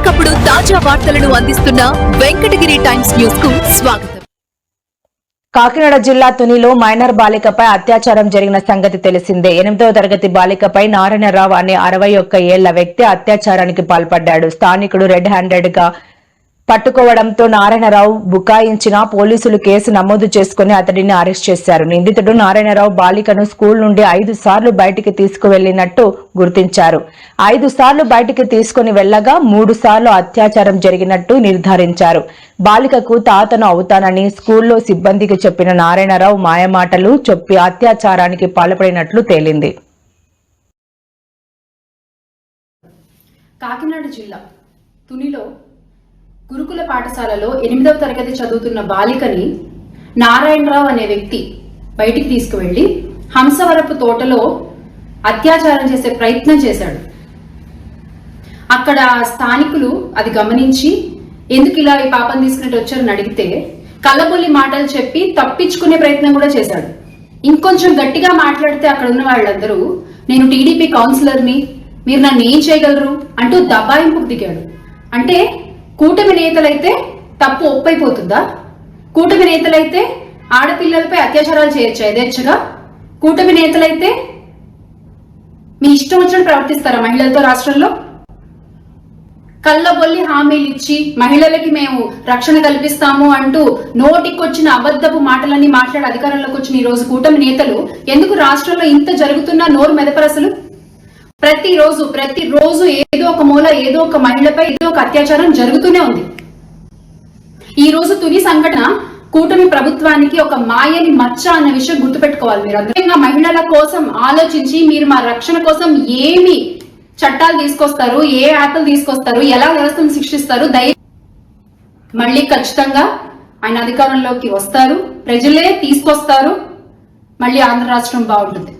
ఎప్పటికప్పుడు తాజా వార్తలను అందిస్తున్న వెంకటగిరి టైమ్స్ న్యూస్కు స్వాగతం. కాకినాడ జిల్లా తునిలో మైనర్ బాలికపై అత్యాచారం జరిగిన సంగతి తెలిసిందే. ఎనిమిదవ తరగతి బాలికపై నారాయణరావు అనే అరవై ఒక్క ఏళ్ళ వ్యక్తి అత్యాచారానికి పాల్పడ్డాడు. స్థానికుడు రెడ్ హ్యాండెడ్గా పట్టుకోవడంతో నారాయణరావు బుకాయించిన పోలీసులు కేసు నమోదు చేసుకుని అతడిని అరెస్ట్ చేశారు. నిందితుడు నారాయణరావు బాలికను స్కూల్ నుండి ఐదు సార్లు బయటికి తీసుకువెళ్ళినట్టు గుర్తించారు. ఐదు సార్లు బయటికి తీసుకుని వెళ్ళగా మూడు సార్లు అత్యాచారం జరిగినట్టు నిర్ధారించారు. బాలికకు తాతను అవుతానని స్కూల్లో సిబ్బందికి చెప్పిన నారాయణరావు మాయమాటలు చెప్పి అత్యాచారానికి పాల్పడినట్లు తేలింది. కాకినాడ జిల్లా తునిలో గురుకుల పాఠశాలలో ఎనిమిదవ తరగతి చదువుతున్న బాలికని నారాయణరావు అనే వ్యక్తి బయటికి తీసుకువెళ్ళి హంసవరపు తోటలో అత్యాచారం చేసే ప్రయత్నం చేశాడు. అక్కడ స్థానికులు అది గమనించి ఎందుకు ఇలా ఈ పాపం తీసుకున్నట్టు వచ్చారని అడిగితే కలబొల్లి మాటలు చెప్పి తప్పించుకునే ప్రయత్నం కూడా చేశాడు. ఇంకొంచెం గట్టిగా మాట్లాడితే అక్కడ ఉన్న వాళ్ళందరూ నేను టీడీపీ కౌన్సిలర్ని మీరు నన్ను ఏం చేయగలరు? అంటూ దబాయింపుకు దిగాడు. అంటే కూటమి నేతలైతే తప్పు ఒప్పైపోతుందా? కూటమి నేతలైతే ఆడపిల్లలపై అత్యాచారాలు చేయొచ్చా యథేచ్ఛగా? కూటమి నేతలైతే మీ ఇష్టం వచ్చినట్టు ప్రవర్తిస్తారా మహిళలతో రాష్ట్రంలో? కళ్ళబొల్లి హామీలు ఇచ్చి మహిళలకి మేము రక్షణ కల్పిస్తాము అంటూ నోటికొచ్చిన అబద్ధపు మాటలన్నీ మాట్లాడి అధికారంలోకి వచ్చిన ఈ రోజు కూటమి నేతలు ఎందుకు రాష్ట్రంలో ఇంత జరుగుతున్నా నోరు మెదపరసలు ప్రతిరోజు ప్రతిరోజు ఏదో ఒక మూల ఏదో ఒక మహిళపై ఏదో ఒక అత్యాచారం జరుగుతూనే ఉంది. ఈ రోజు తుని సంఘటన కూటమి ప్రభుత్వానికి ఒక మాయని మచ్చ అన్న విషయం గుర్తుపెట్టుకోవాలి మీరు. అందుకే మహిళల కోసం ఆలోచించి మీరు మా రక్షణ కోసం ఏమి చట్టాలు తీసుకొస్తారు ఏ యాప్లు తీసుకొస్తారు ఎలా వ్యవస్థను శిక్షిస్తారు దయ మళ్ళీ ఖచ్చితంగా ఆయన అధికారంలోకి వస్తారు ప్రజలే తీసుకొస్తారు మళ్ళీ ఆంధ్ర రాష్ట్రం బాగుంటుంది.